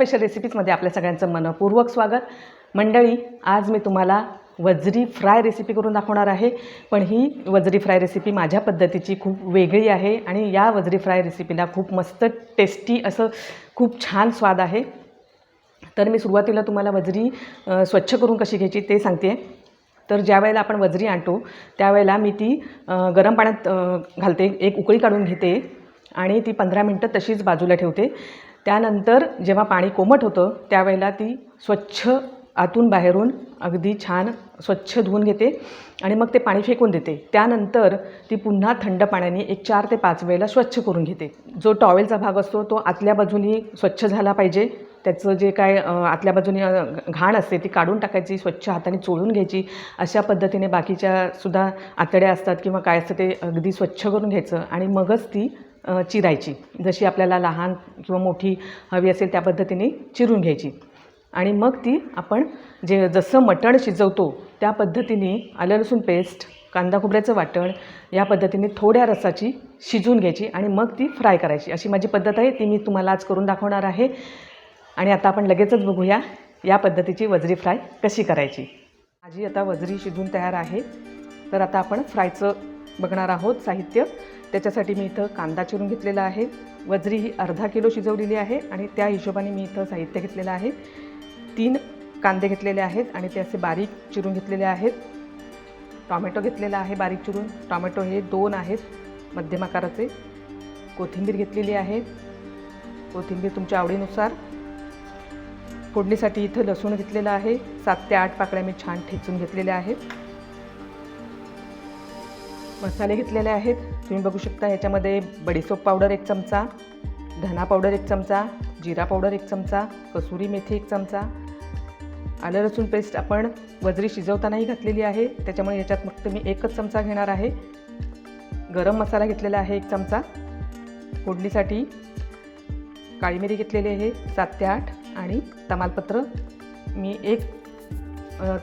Special रेसिपीजमध्ये आपल्या सगळ्यांचं मनपूर्वक स्वागत. मंडळी आज मी तुम्हाला वजरी फ्राय रेसिपी करून दाखवणार आहे. पण ही वजरी फ्राय रेसिपी माझ्या पद्धतीची खूप वेगळी आहे आणि या वजरी फ्राय रेसिपीला खूप मस्त टेस्टी असं खूप छान स्वाद आहे. तर मी सुरुवातीला तुम्हाला वजरी स्वच्छ करून कशी घ्यायची ते सांगते तर ज्या वेळेला आपण वजरी आणतो त्यावेळेला मी ती गरम पाण्यात घालते. एक उकळी काढून घेते आणि ती पंधरा मिनटं तशीच बाजूला ठेवते. त्यानंतर जेव्हा पाणी कोमट होतं त्यावेळेला ती स्वच्छ आतून बाहेरून अगदी छान स्वच्छ धुवून घेते आणि मग ते पाणी फेकून देते. त्यानंतर ती पुन्हा थंड पाण्याने एक चार ते पाच वेळेला स्वच्छ करून घेते. जो टॉवेलचा भाग असतो तो आतल्या बाजूनी स्वच्छ झाला पाहिजे. त्याचं जे काय आतल्या बाजूने घाण असते ती काढून टाकायची स्वच्छ हाताने चोळून घ्यायची. अशा पद्धतीने बाकीच्या सुद्धा आतड्या असतात किंवा काय असतं ते अगदी स्वच्छ करून घ्यायचं आणि मगच ती चिरायची. जशी आपल्याला लहान किंवा मोठी हवी असेल त्या पद्धतीने चिरून घ्यायची. आणि मग ती आपण जे जसं मटण शिजवतो त्या पद्धतीने आलं लसूण पेस्ट कांदा खोबऱ्याचं वाटण या पद्धतीने थोड्या रसाची शिजून घ्यायची आणि मग ती फ्राय करायची. अशी माझी पद्धत आहे ती मी तुम्हाला आज करून दाखवणार आहे. आणि आता आपण लगेचच बघूया या पद्धतीची वजरी फ्राय कशी करायची. माझी आता वजरी शिजून तयार आहे. तर आता आपण फ्रायचं बघणार आहोत साहित्य. त्याच्यासाठी मी इथं कांदा चिरून घेतलेला आहे. वजरी ही अर्धा किलो शिजवलेली आहे आणि त्या हिशोबाने मी इथं साहित्य घेतलेलं आहे. तीन कांदे घेतलेले आहेत आणि ते असे बारीक चिरून घेतलेले आहेत. टॉमॅटो घेतलेला आहे बारीक चिरून. टॉमॅटो हे दोन आहेत मध्यम आकाराचे. कोथिंबीर घेतलेली आहे. कोथिंबीर तुमच्या आवडीनुसार. फोडणीसाठी इथं लसूण घेतलेलं आहे. सात ते आठ पाकळ्या मी छान ठेचून घेतलेल्या आहेत. मसाले घेतलेले आहेत. तुम्ही बघू शकता ह्याच्यामध्ये बडीसोप पावडर एक चमचा धना पावडर एक चमचा जिरा पावडर एक चमचा कसुरी मेथी एक चमचा. आलं लसूण पेस्ट आपण वजरी शिजवतानाही घातलेली आहे. त्याच्यामुळे याच्यात फक्त मी एकच चमचा घेणार आहे. गरम मसाला घेतलेला आहे एक चमचा. फोडणीसाठी काळी मिरी घेतलेली आहे सात ते आठ आणि तमालपत्र मी एक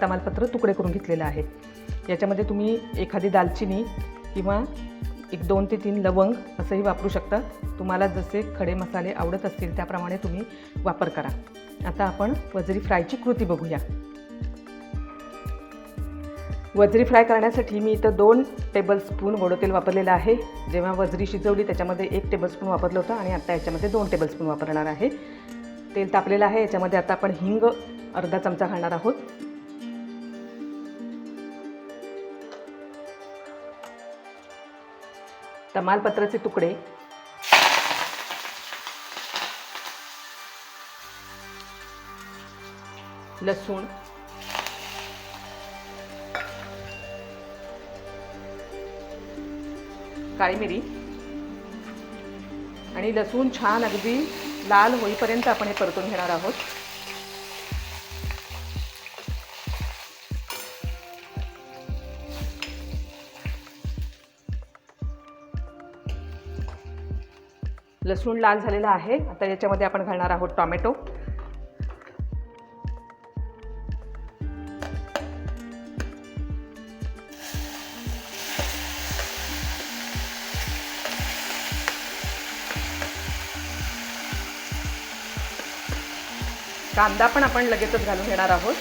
तमालपत्र तुकडे करून घेतलेलं आहे. याच्यामध्ये तुम्ही एखादी दालचिनी किंवा एक दोन ते तीन लवंग असंही वापरू शकता. तुम्हाला जसे खडे मसाले आवडत असतील त्याप्रमाणे तुम्ही वापर करा. आता आपण वजरी फ्रायची कृती बघूया. वजरी फ्राय करण्यासाठी मी इथं दोन टेबलस्पून गोडं तेल वापरलेलं आहे. जेव्हा वजरी शिजवली त्याच्यामध्ये एक टेबलस्पून वापरलं होतं आणि आता याच्यामध्ये दोन टेबलस्पून वापरणार आहे. तेल तापलेलं आहे. याच्यामध्ये आता आपण हिंग अर्धा चमचा घालणार आहोत. तमालपत्राचे तुकडे. लसूण. काळी मिरी. आणि लसूण छान अगदी लाल होईपर्यंत आपण हे परतून घेणार आहोत. लसूण लाल झालेला आहे. आता याच्यामध्ये आपण घालणार आहोत टॉमॅटो. कांदा पण आपण लगेचच घालून घेणार आहोत.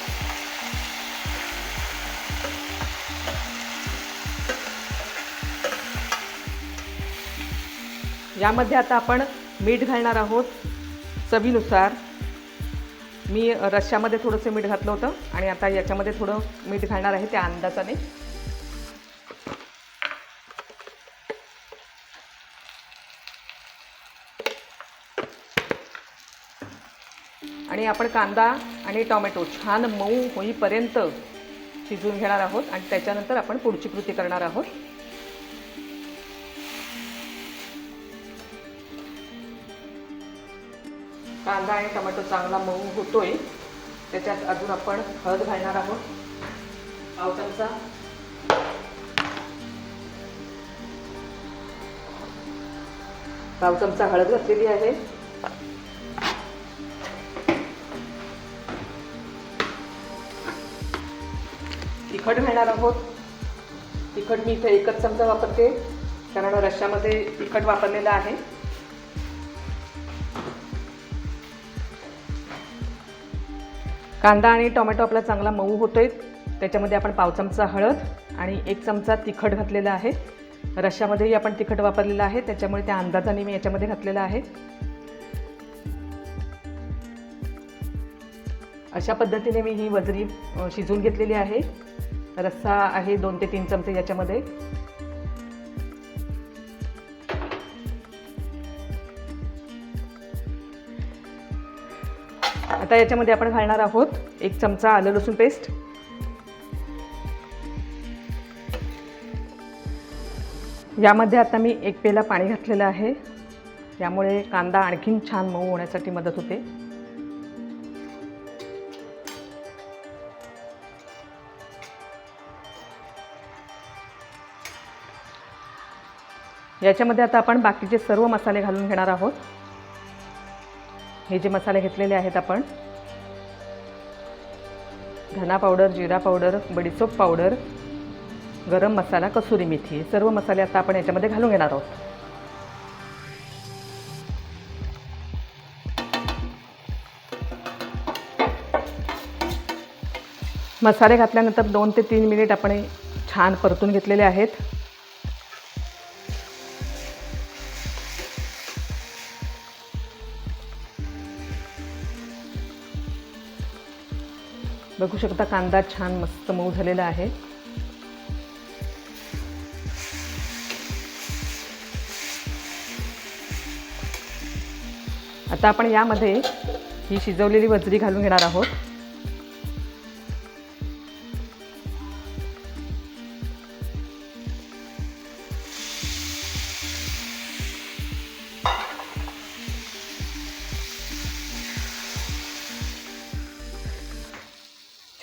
यामध्ये आता आपण मीठ घालणार आहोत चवीनुसार. मी रश्श्यामध्ये थोडंसं मीठ घातलं होतं आणि आता याच्यामध्ये थोडं मीठ घालणार आहे त्या अंदाजाने. आणि आपण कांदा आणि टोमॅटो छान मऊ होईपर्यंत शिजवून घेणार आहोत आणि त्याच्यानंतर आपण पुढची कृती करणार आहोत. कांदा आणि टोमॅटो चांगला मऊ होतोय. त्याच्यात अजून आपण हळद घालणार आहोत. पाव चमचा पाव चमचा हळद घातलेली आहे. तिखट घालणार आहोत. तिखट मी इथे एकच चमचा वापरते कारण रश्श्यामध्ये तिखट वापरलेलं आहे. कांदा आणि टोमॅटो आपला चांगला मऊ होतो आहे त्याच्यामध्ये आपण पाव चमचा हळद आणि एक चमचा तिखट घातलेला आहे. रश्श्यामध्येही आपण तिखट वापरलेलं आहे. त्याच्यामुळे त्या अंदाजाने मी याच्यामध्ये घातलेलं आहे. अशा पद्धतीने मी ही वजरी शिजवून घेतलेली आहे. रस्सा आहे दोन ते तीन चमचे याच्यामध्ये. आता याच्यामध्ये आपण घालणार आहोत एक चमचा आलं लसूण पेस्ट. यामध्ये आता मी एक पेला पाणी घातलेलं आहे. यामुळे कांदा आणखीन छान मऊ होण्यासाठी मदत होते. याच्यामध्ये आता आपण बाकीचे सर्व मसाले घालून घेणार आहोत. हे जे मसाले घेतलेले आहेत आपण धना पावडर जिरा पावडर बडीसोप पावडर गरम मसाला कसुरी मेथी हे सर्व मसाले आता आपण याच्यामध्ये घालून घेणार आहोत. मसाले घातल्यानंतर दोन ते तीन मिनिट आपण छान परतून घेतलेले आहेत. बघू शकता कांदा छान मस्त मऊ झालेला आहे. आता आपण यामध्ये ही शिजवलेली वजरी घालून घेणार आहोत.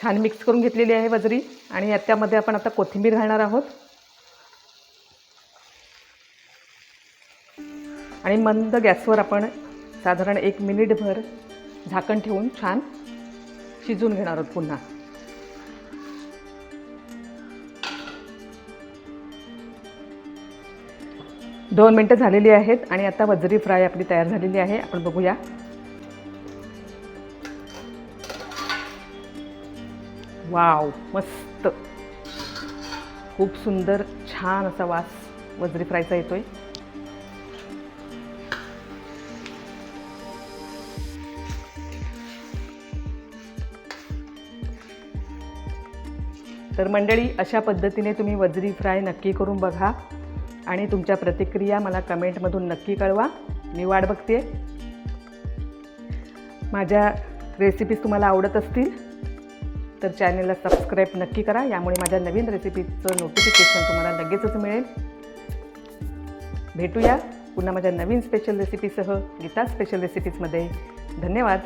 छान मिक्स करून घेतलेली आहे वजरी. आणि त्यामध्ये आपण आता कोथिंबीर घालणार आहोत. आणि मंद गॅसवर आपण साधारण एक मिनिटभर झाकण ठेवून छान शिजवून घेणार आहोत पुन्हा. दोन मिनटं झालेली आहेत आणि आता वजरी फ्राय आपली तयार झालेली आहे. आपण बघूया. वाव मस्त. खूप सुंदर छान असा वास वजरी फ्रायचा येतोय. तर मंडळी अशा पद्धतीने तुम्ही वजरी फ्राय नक्की करून बघा आणि तुमच्या प्रतिक्रिया मला कमेंटमधून नक्की कळवा. मी वाट बघते माझ्या रेसिपीज तुम्हाला आवडत असतील तर चॅनलला सबस्क्राईब नक्की करा. यामुळे माझ्या नवीन रेसिपीचं नोटिफिकेशन तुम्हाला लगेचच मिळेल. भेटूया पुन्हा माझ्या नवीन स्पेशल रेसिपीसह गीता स्पेशल रेसिपीजमध्ये धन्यवाद.